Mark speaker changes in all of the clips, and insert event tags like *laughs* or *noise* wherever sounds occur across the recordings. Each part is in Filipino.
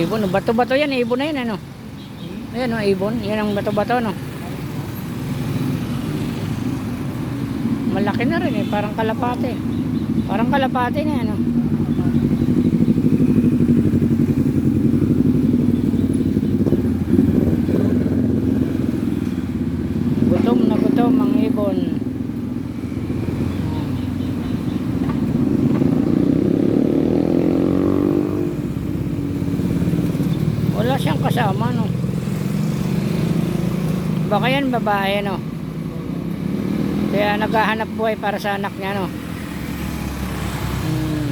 Speaker 1: Ibon, bato-bato yan, ibon na yan, ano? Ayan, oh, ibon. Yan ang bato-bato, no? Malaki na rin, eh. Parang kalapate. Parang kalapate na, ano? Gutom na gutom ang ibon. Wala siyang kasama, no? Baka yan babae, no? Kaya naghahanap buhay para sa anak niya, no? Hmm.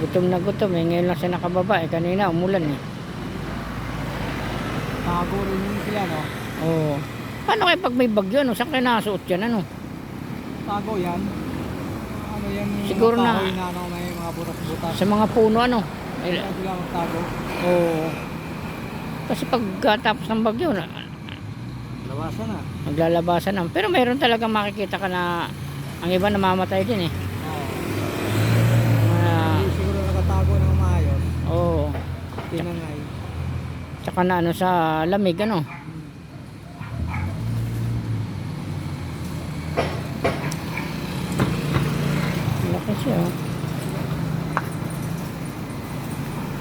Speaker 1: Gutom na gutom, eh. Ngayon lang siya nakababa, eh. Kanina, umulan, eh.
Speaker 2: Tago rin yun sila, no?
Speaker 1: Oo. Paano kaya pag may bagyo, no? Saan kaya nasuot yan, ano?
Speaker 2: Tago yan. Ano yan yung
Speaker 1: Siguro
Speaker 2: mga
Speaker 1: na-
Speaker 2: kahoy na, ano, may mga butas-butas.
Speaker 1: Sa mga puno, ano? Ay,
Speaker 2: Kaya sila magtago.
Speaker 1: Oo. Kasi pagkatapos ng bagyo, na,
Speaker 2: Lawasan na.
Speaker 1: maglalabasan na. Pero mayroon talaga makikita ka na ang iba namamatay din, eh.
Speaker 2: Oo.
Speaker 1: Mga,
Speaker 2: Hindi siguro nakatago ng maayos.
Speaker 1: oo.
Speaker 2: Tinangay.
Speaker 1: Tsaka na ano sa lamig, ano? Siya.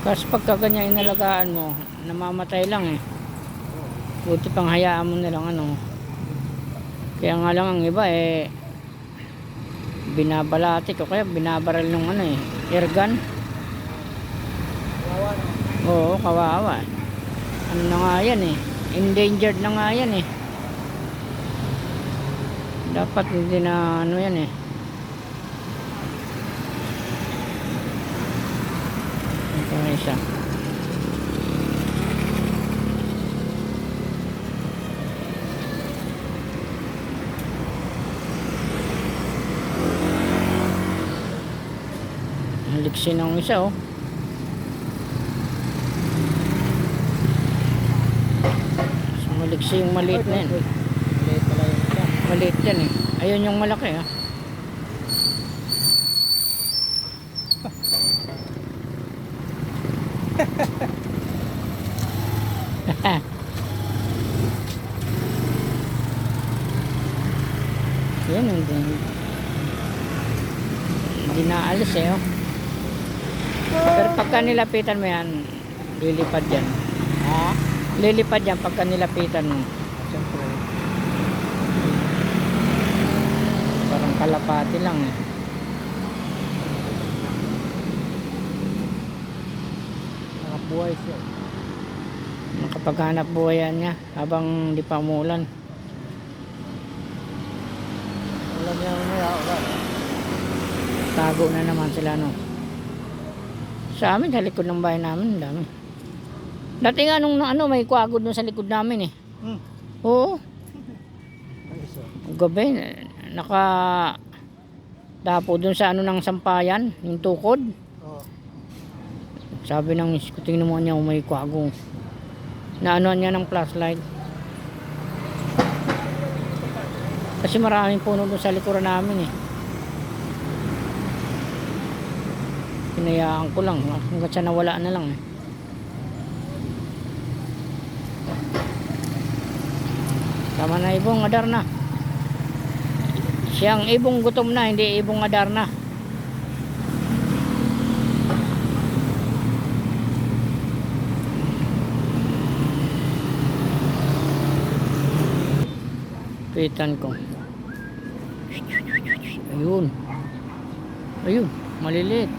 Speaker 1: Kasi pagka ganyan inalagaan mo, namamatay lang eh. Buti pang hayaan mo nilang ano. Kaya nga lang ang iba eh, binabalati ko kaya binabaral nung ano eh, airgun.
Speaker 2: Wawa, no?
Speaker 1: Oo, kawawa. Ano na nga yan eh. Endangered na nga yan eh. Dapat hindi na ano yan eh. Ito na isa. Ang liksi ng isa oh. Maliksi yung maliit na yan.
Speaker 2: Maliit
Speaker 1: yan eh. Ayun yung malaki ah. Yan hindi. Hindi naalis eh oh. Pero pagka nilapitan mo yan, lilipad yan.
Speaker 2: Ha?
Speaker 1: Lilipad yan pagka nilapitan mo.
Speaker 2: Siyempre.
Speaker 1: Parang kalapati lang eh.
Speaker 2: Nakabuhay siya.
Speaker 1: Nakapaghanap buhayan niya habang di pa umulan.
Speaker 2: Wala niya mamaya. Wala.
Speaker 1: Tago na naman sila no. Sa amin, sa likod ng bahay namin, dami. Dati nga nung ano, may kuagod dun sa likod namin eh.
Speaker 2: Hmm.
Speaker 1: Oo, *laughs* gabi, naka tapo dun sa ano ng sampayan, yung tukod.
Speaker 2: Oo.
Speaker 1: Sabi ng iskuting naman niya, may kuago. Naanoan niya ng flashlight. Kasi maraming puno doon sa likuran namin eh. Pinayaan ko lang hanggang sa nawala na lang eh. Tama na ibong adar na. Siyang ibong gutom na, hindi ibong adar na. Pitan ko. Ayun. Ayun, maliliit.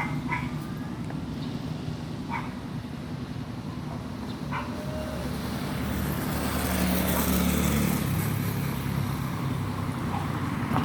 Speaker 1: Thank you.